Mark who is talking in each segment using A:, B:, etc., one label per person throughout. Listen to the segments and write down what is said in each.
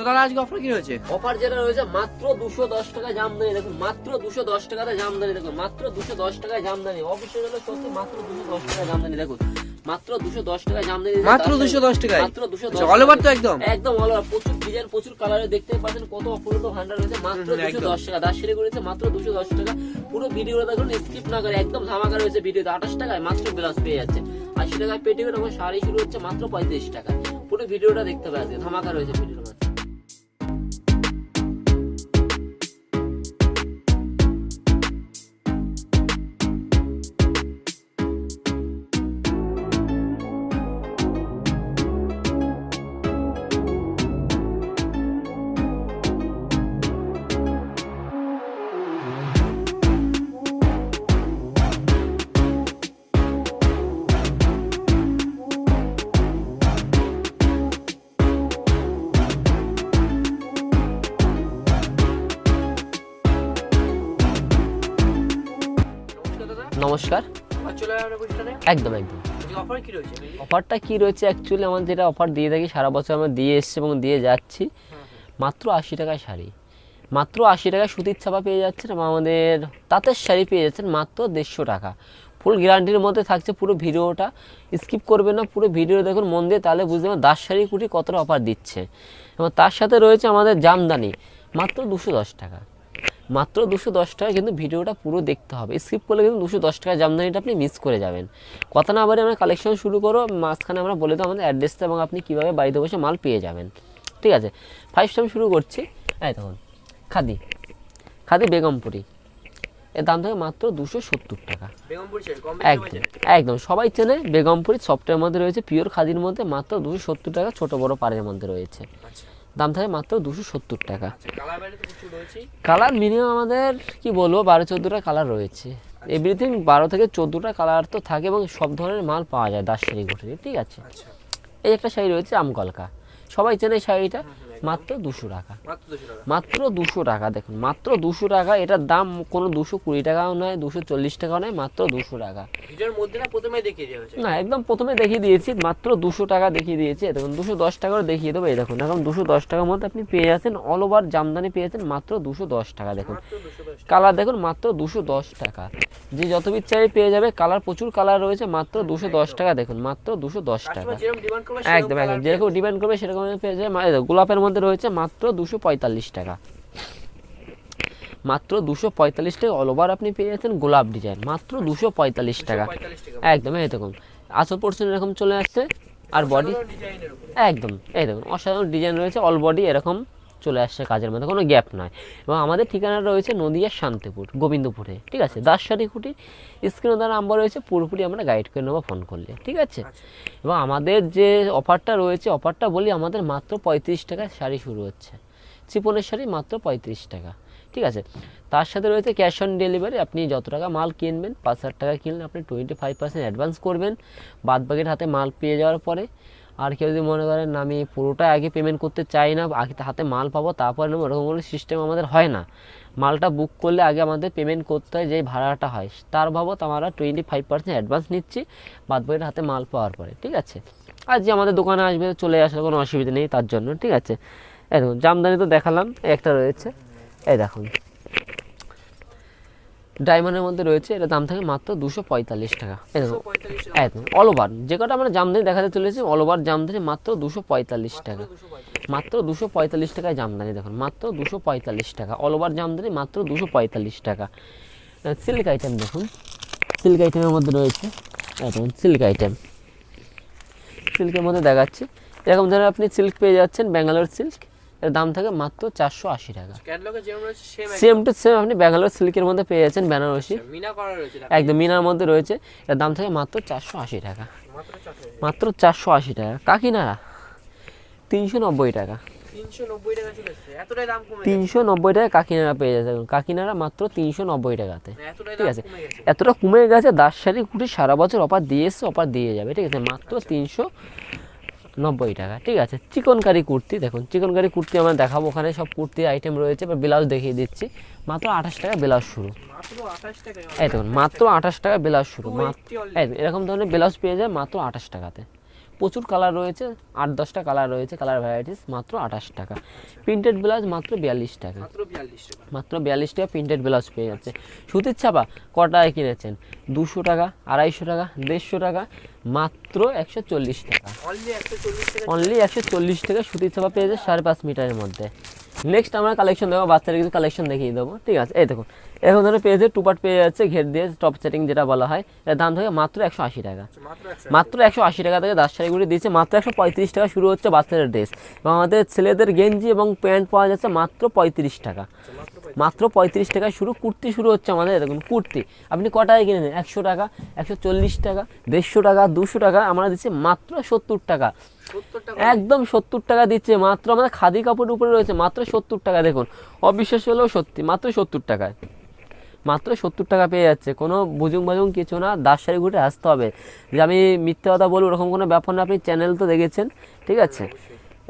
A: তো দাদা আজকে অফার কি রয়েছে?
B: অফার যেটা রয়েছে মাত্র দুশো দশ টাকা জামদানি। দেখুন মাত্র দুশো দশ টাকাতে জামদানি দেখুন মাত্র দুশো দশ টাকায় জামদানি। হলো সত্যি মাত্র দুশো দশ টাকা জামদানি দেখুন। মাত্র দুশো দশ টাকা জামদানি
A: মাত্র দুশো দশ টাকায়?
B: মাত্র দুশো
A: আচ্ছা, all over তো একদম?
B: একদম অল ওভার প্রচুর ডিজাইন প্রচুর কালারে দেখতে পাচ্ছেন কত ভান্ডার রয়েছে মাত্র দুশো দশ টাকা। দাস সেরে করেছে মাত্র দুশো দশ টাকা। পুরো ভিডিওটা দেখুন স্কিপ না করে একদম ধামাকা রয়েছে ভিডিওতে আঠাশ টাকায় মাত্র ব্লাউজ পেয়ে যাচ্ছে। আশি টাকায় পেটিকোট এবং শাড়ি শুরু হচ্ছে মাত্র পঁয়ত্রিশ টাকা পুরো ভিডিওটা দেখতে আজকে ধামাকা রয়েছে ভিডিওর
A: নমস্কার।
B: একদম একদম। অফারটা কি রয়েছে অ্যাকচুয়ালি আমার যেটা অফার দিয়ে থাকি সারা বছর আমরা দিয়ে এসছি এবং দিয়ে যাচ্ছি। মাত্র আশি টাকায় শাড়ি। মাত্র আশি টাকায় সুতির ছাপা পেয়ে যাচ্ছেন এবং আমাদের তাঁতের শাড়ি পেয়ে যাচ্ছেন মাত্র দেড়শো টাকা। ফুল গ্যারান্টির মধ্যে থাকছে পুরো ভিডিওটা। স্কিপ করবে না পুরো ভিডিও দেখুন মন দিয়ে তাহলে বুঝতে পারবেন দাস শাড়ি কুটি কতটা অফার দিচ্ছে। এবং তার সাথে রয়েছে আমাদের জামদানি মাত্র দুশো দশ টাকা। মাত্র দুশো দশ টাকা কিন্তু ভিডিওটা পুরো দেখতে হবে। স্কিপ করলে কিন্তু দুশো দশ টাকা জামদানিটা আপনি মিস করে যাবেন। কথা না বলে আমরা কালেকশন শুরু করো মাঝখানে আমরা বলে দেবো আমাদের অ্যাড্রেসটা এবং আপনি কীভাবে বাড়িতে বসে মাল পেয়ে যাবেন। ঠিক আছে? ফাইভ টাইম শুরু করছি। এই তখন খাদি। খাদি বেগমপুরি। এর দাম থাকে মাত্র দুশো সত্তর টাকা। একদম একদম। সবাই চেনে বেগমপুরি সফটওয়্যার মধ্যে রয়েছে পিওর খাদির মধ্যে মাত্র দুশো সত্তর টাকা ছোটো বড় পাড়ের মধ্যে রয়েছে।
A: আচ্ছা।
B: দাম থাকে মাত্র দুশো সত্তর টাকা।
A: কালার
B: কালার মিনিমাম আমাদের কি বলব বারো চোদ্দোটা কালার রয়েছে। এভরিথিং বারো থেকে চোদ্দোটা কালার তো থাকে এবং সব ধরনের মাল পাওয়া যায় দাস শাড়ি ঘটে ঠিক আছে?
A: আচ্ছা।
B: এই একটা শাড়ি রয়েছে আমকলকা। সবাই চেনে শাড়িটা মাত্র দুশো টাকা
A: মাত্র দুশো টাকা
B: দেখুন মাত্র দুশো টাকা এটার দাম কোনো দুশো কুড়ি টাকাও নয় দুশো চল্লিশ টাকাও নয় মাত্র দুশো টাকা
A: না
B: একদম প্রথমে দেখিয়ে দিয়েছি মাত্র দুশো টাকা দেখিয়ে দিয়েছি দেখুন দুশো দশ টাকাও দেখিয়ে দেবো এই দেখুন এখন দুশো দশ টাকার মধ্যে আপনি পেয়ে যাচ্ছেন অল ওভার জামদানি পেয়ে যাচ্ছেন মাত্র দুশো দশ টাকা দেখুন কালার দেখুন মাত্র দুশো দশ টাকা যে যত বিট পেয়ে যাবে কালার প্রচুর কালার রয়েছে মাত্র দুশো দশ টাকা দেখুন মাত্র দুশো দশ টাকা একদম একদম যেরকম ডিমান্ড করবে সেরকম পেয়ে যায় গোলাপের মধ্যে রয়েছে মাত্র দুশো পঁয়তাল্লিশ টাকা। মাত্র দুশো পঁয়তাল্লিশ টাকা অল ওভার আপনি পেয়ে যাচ্ছেন গোলাপ ডিজাইন মাত্র দুশো পঁয়তাল্লিশ টাকা। একদম এই দেখুন আসল পোর্শন এরকম চলে আসছে আর বডি একদম এই দেখুন অসাধারণ ডিজাইন রয়েছে অল বডি এরকম চলে আসছে কাজের মধ্যে কোনো গ্যাপ নয়। এবং আমাদের ঠিকানা রয়েছে নদিয়ার শান্তিপুর গোবিন্দপুরে ঠিক আছে? দাসসারি খুঁটি স্ক্রিনে দ্বারা নাম্বার রয়েছে পুরোপুরি আমরা গাইড করে নেব ফোন করলে ঠিক আছে?
A: আচ্ছা।
B: এবং আমাদের যে অফারটা রয়েছে অফারটা বলি আমাদের মাত্র পঁয়ত্রিশ টাকায় শাড়ি শুরু হচ্ছে। চিপনের শাড়ি মাত্র পঁয়ত্রিশ টাকা ঠিক আছে? তার সাথে রয়েছে ক্যাশ অন ডেলিভারি আপনি যত টাকা মাল কিনবেন পাঁচ হাজার টাকা কিনলে আপনি টোয়েন্টি ফাইভ পার্সেন্ট অ্যাডভান্স করবেন। বাদ বাকির হাতে মাল পেয়ে যাওয়ার পরে আর কেউ যদি মনে করেন, আমি পুরোটা আগে পেমেন্ট করতে চাই না, আগে হাতে মাল পাবো, তারপরে নেব এরকম কোনো সিস্টেম আমাদের হয় না। মালটা বুক করলে আগে আমাদের পেমেন্ট করতে হয় যে ভাড়াটা হয়। তার বাবদ আমরা টোয়েন্টি ফাইভ পার্সেন্ট অ্যাডভান্স নিচ্ছি, বাদ বাকির হাতে মাল পাওয়ার পরে, ঠিক আছে? আর যে আমাদের দোকানে আসবে, চলে আসার কোনো অসুবিধা নেই তার জন্য, ঠিক আছে? এই দেখুন, জামদানি তো দেখালাম, একটা রয়েছে। এই দেখুন। ডায়মন্ডের মধ্যে রয়েছে এটা দাম থাকে মাত্র দুশো পঁয়তাল্লিশ টাকা। একদম অল ওভার যে কটা আমরা জামদানি দেখাতে চলেছি অল ওভার জামদানি মাত্র দুশো পঁয়তাল্লিশ টাকা। মাত্র দুশো পঁয়তাল্লিশ টাকায় জামদানি দেখুন মাত্র দুশো পঁয়তাল্লিশ টাকা। অল ওভার জামদানি মাত্র দুশো পঁয়তাল্লিশ টাকা। সিল্ক আইটেম দেখুন। সিল্ক আইটেমের মধ্যে রয়েছে দেখুন সিল্ক আইটেম সিল্কের মধ্যে দেখাচ্ছি। এরকম ধরনের আপনি সিল্ক পেয়ে যাচ্ছেন ব্যাঙ্গালোর সিল্ক এর দাম থাকে মাত্র চারশো আশি টাকা।
A: সেম
B: টু সেম আপনি ব্যাঙ্গালোর সিল্কের মধ্যে পেয়ে যাচ্ছেন বেনারসি
A: রয়েছে
B: একদম মিনার মধ্যে রয়েছে। এর দাম থাকে মাত্র চারশো আশি টাকা।
A: মাত্র চারশো
B: আশি। টাকা। কাকিনাড়া তিনশো নব্বই টাকা।
A: তিনশো নব্বই টাকা
B: কাকিনাড়া পেয়ে যাচ্ছে। কাকিনাড়া মাত্র তিনশো নব্বই টাকাতে।
A: মানে
B: ঠিক আছে? এতটা কমে গেছে দাস শাড়ি কুটি সারা বছর অফার দিয়ে এসছে অফার দিয়ে যাবে। ঠিক আছে? মাত্র তিনশো নব্বই টাকা ঠিক আছে? চিকনকারি কুর্তি দেখুন চিকনকারি কুর্তি আমরা দেখাবো ওখানে সব কুর্তির আইটেম রয়েছে বা ব্লাউজ দেখিয়ে দিচ্ছি। মাত্র আঠাশ টাকা ব্লাউজ শুরু। এই দেখুন মাত্র আঠাশ টাকা ব্লাউজ শুরু। এই এরকম ধরনের ব্লাউজ পেয়ে যায় মাত্র আঠাশ টাকাতে। প্রচুর কালার রয়েছে আট দশটা কালার রয়েছে কালার ভ্যারাইটিস মাত্র আঠাশ টাকা। প্রিন্টেড ব্লাউজ মাত্র বিয়াল্লিশ টাকা।
A: মাত্র বিয়াল্লিশ টাকা।
B: প্রিন্টেড ব্লাউজ পেয়ে যাচ্ছে। সুতির ছাপা কটায় কিনেছেন? দুশো টাকা আড়াইশো টাকা দেড়শো টাকা মাত্র একশো চল্লিশ টাকা।
A: অনলি একশো চল্লিশ টাকা
B: অনলি একশো চল্লিশ টাকা সুতির ছাপা পেয়ে যাচ্ছে সাড়ে পাঁচ মিটারের মধ্যে। নেক্সট আমরা কালেকশন দেবো বাচ্চাদের কিছু কালেকশন দেখিয়ে দেবো ঠিক আছে? এই দেখুন এখন ধরো পেয়ে টু পার্ট পেয়ে যাচ্ছে ঘের দিয়ে টপ সেটিং যেটা বলা হয় এর দাম থাকে মাত্র একশো আশি টাকা।
A: মাত্র একশো
B: মাত্র একশো আশি টাকা থেকে দাস শাড়িগুলি দিয়েছে মাত্র একশো পঁয়ত্রিশ টাকা শুরু হচ্ছে বাচ্চাদের ড্রেস এবং আমাদের ছেলেদের গেঞ্জি এবং প্যান্ট পাওয়া যাচ্ছে মাত্র পঁয়ত্রিশ টাকা।
A: মাত্র
B: পঁয়ত্রিশ টাকায় শুরু কুর্তি শুরু হচ্ছে আমাদের দেখুন কুর্তি। আপনি ক টাকায় কিনে নেন একশো টাকা একশো চল্লিশ টাকা দেড়শো টাকা দুশো টাকা আমরা দিচ্ছি মাত্র সত্তর টাকা।
A: সত্তর টাকা?
B: একদম সত্তর টাকা দিচ্ছে মাত্র আমাদের খাদি কাপড়ের উপরে রয়েছে মাত্র সত্তর টাকা দেখুন। অবিশ্বাস হলেও সত্যি মাত্র সত্তর টাকায়। মাত্র সত্তর টাকা পেয়ে যাচ্ছে কোনো বুজুং বাজুং কিছু না দাস শাড়ি ঘুরে আসতে হবে। যে আমি মিথ্যে কথা বলব ওরকম কোনো ব্যাপার না আপনি চ্যানেল তো দেখেছেন ঠিক আছে?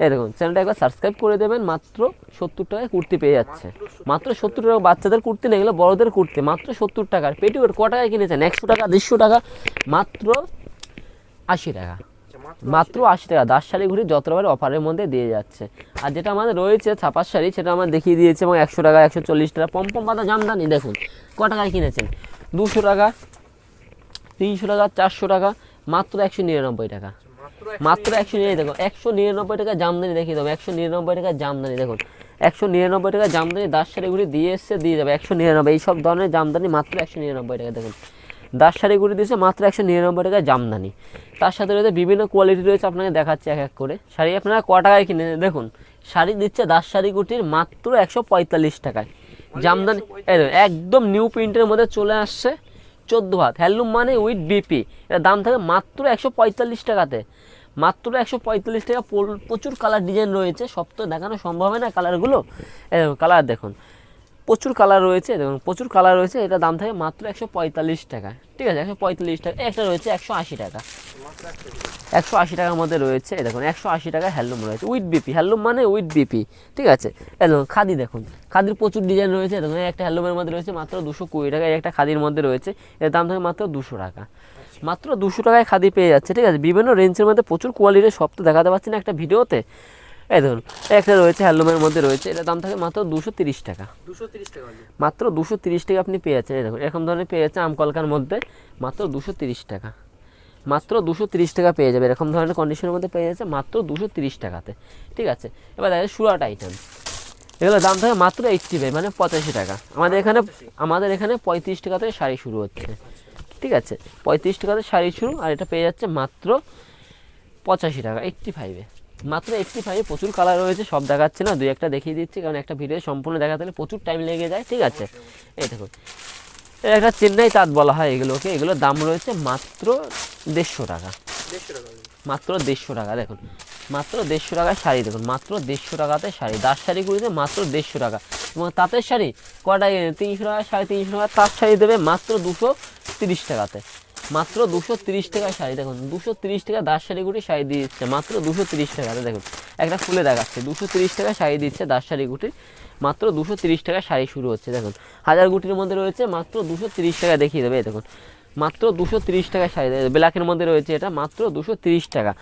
B: এই দেখুন চ্যানেলটা একবার সাবস্ক্রাইব করে দেবেন, মাত্র সত্তর টাকায় কুর্তি পেয়ে যাচ্ছে। মাত্র সত্তর টাকা, বাচ্চাদের কুর্তি না, এগুলো বড়দের কুর্তি, মাত্র সত্তর টাকার পেটিওর ক টাকায় কিনেছেন? একশো টাকা, দেড়শো টাকা, মাত্র আশি টাকা।
A: মাত্র
B: আশি টাকা দাস শাড়ি ঘুরি যত রকমের অফারের মধ্যে দিয়ে যাচ্ছে। আর যেটা আমাদের রয়েছে ছাপার শাড়ি, সেটা আমার দেখিয়ে দিয়েছে এবং একশো টাকা, একশো চল্লিশ টাকা, পম্পম পাতা, জামদানি, দেখুন, ক টাকায় কিনেছেন? দুশো টাকা, তিনশো টাকা, চারশো টাকা, মাত্র একশো নিরানব্বই টাকা।
A: মাত্র
B: একশো নিয়ে দেখুন একশো নিরানব্বই টাকা জামদানি দেখিয়ে দেবো। একশো নিরানব্বই টাকা জামদানি, দেখুন। একশো নিরানব্বই টাকা জামদানি, দাস শাড়িগুলি দিয়ে এসছে, দিয়ে যাবে। একশো নিরানব্বই, এইসব ধরনের জামদানি মাত্র একশো নিরানব্বই টাকা, দেখুন। দাস শাড়িগুলি দিয়েছে মাত্র একশো নিরানব্বই টাকা জামদানি। তার সাথে রয়েছে বিভিন্ন কোয়ালিটি রয়েছে, আপনাকে দেখাচ্ছে এক এক করে। শাড়ি আপনারা ক টাকায় কিনে দেখুন, শাড়ি দিচ্ছে দাস শাড়িগুটির মাত্র একশো পঁয়তাল্লিশ টাকায়। জামদানি একদম নিউ প্রিন্টের মধ্যে চলে আসছে। চোদ্দ হাত। হ্যান্ডলুম মানে উইথ বিপি। এটা দাম থাকে মাত্র একশো পঁয়তাল্লিশ টাকাতে। মাত্র একশো পঁয়তাল্লিশ টাকা প্রচুর কালার ডিজাইন রয়েছে। সব তো দেখানো সম্ভব হয় না কালারগুলো কালার দেখুন। প্রচুর কালার রয়েছে, দেখুন, প্রচুর কালার রয়েছে। এটা দাম থাকে মাত্র একশো পঁয়তাল্লিশ টাকা। ঠিক আছে, একশো পঁয়তাল্লিশ টাকা। একটা রয়েছে একশো আশি টাকা।
A: একশো
B: আশি টাকার মধ্যে রয়েছে দেখুন একশো আশি টাকা হ্যান্ডলুম রয়েছে উইথ বিপি হ্যান্ডলুম মানে উইথ বিপি ঠিক আছে? দেখুন খাদি দেখুন খাদির প্রচুর ডিজাইন রয়েছে দেখুন একটা হ্যান্ডলুমের মধ্যে রয়েছে মাত্র দুশো কুড়ি টাকা একটা খাদির মধ্যে রয়েছে এর দাম থাকে মাত্র দুশো টাকা। মাত্র দুশো টাকায় খাদি পেয়ে যাচ্ছে ঠিক আছে? বিভিন্ন রেঞ্জের মধ্যে প্রচুর কোয়ালিটির সব তো দেখাতে পারছি না একটা ভিডিওতে। এই ধরুন একটা রয়েছে হ্যান্ডলুমের মধ্যে রয়েছে এটার দাম থাকে মাত্র দুশো তিরিশ টাকা।
A: দুশো তিরিশ টাকা
B: মাত্র দুশো তিরিশ টাকা আপনি পেয়ে যাচ্ছেন এই দেখুন এরকম ধরনের পেয়ে যাচ্ছে আমকলকার মধ্যে মাত্র দুশো তিরিশ টাকা। মাত্র দুশো তিরিশ টাকা পেয়ে যাবে। এরকম ধরনের কন্ডিশনের মধ্যে পেয়ে যাচ্ছে মাত্র দুশো তিরিশ টাকাতে। ঠিক আছে? এবার দেখা যায় সুরাট আইটেম এগুলোর দাম থাকে মাত্র এইটটি ফাইভ মানে পঁচাশি টাকা। আমাদের এখানে আমাদের এখানে পঁয়ত্রিশ টাকা থেকে শাড়ি শুরু হচ্ছে। ঠিক আছে? পঁয়ত্রিশ টাকাতে শাড়ি শুরু, আর এটা পেয়ে যাচ্ছে মাত্র পঁচাশি টাকা এইটটি ফাইভে মাত্র এইটটি ফাইভে প্রচুর কালার রয়েছে, সব দেখাচ্ছে না, দুই একটা দেখিয়ে দিচ্ছি, কারণ একটা ভিডিও সম্পূর্ণ দেখাতে হলে প্রচুর টাইম লেগে যায়। ঠিক আছে? এই দেখুন। একটা চেন্নাই তাঁত বলা হয় এগুলোকে। এগুলোর দাম রয়েছে মাত্র দেড়শো টাকা। মাত্র দেড়শো টাকা দেখুন। মাত্র দেড়শো টাকায় শাড়ি দেখুন। মাত্র দেড়শো টাকাতে শাড়ি। দাস শাড়িগুলিতে মাত্র দেড়শো টাকা। এবং তাঁতের শাড়ি কটায় তিনশো টাকা সাড়ে তিনশো টাকা। তাঁত শাড়ি দেবে মাত্র দুশো তিরিশ টাকাতে। মাত্র দুশো তিরিশ টাকায় শাড়ি, দেখুন, দুশো তিরিশ টাকা দাস শাড়িগুটি শাড়ি দিয়ে দিচ্ছে, মাত্র দুশো তিরিশ টাকাতে দেখুন, একটা খুলে দেখাচ্ছে, দুশো তিরিশ টাকা শাড়ি দিচ্ছে দাস শাড়িগুটির মাত্র দুশো তিরিশ টাকা শাড়ি শুরু হচ্ছে, দেখুন, হাজার গুটির মধ্যে রয়েছে মাত্র দুশো তিরিশ টাকা, দেখিয়ে দেবে দেখুন, মাত্র দুশো তিরিশ টাকা শাড়ি ব্ল্যাকের মধ্যে রয়েছে এটা, মাত্র দুশো তিরিশ টাকা।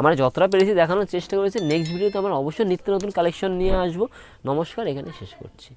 B: আমরা যতটা পেরেছি দেখানোর চেষ্টা করেছি নেক্সট ভিডিওতে আমরা অবশ্যই নিত্য নতুন কালেকশন নিয়ে আসব। নমস্কার, এখানে শেষ করছি।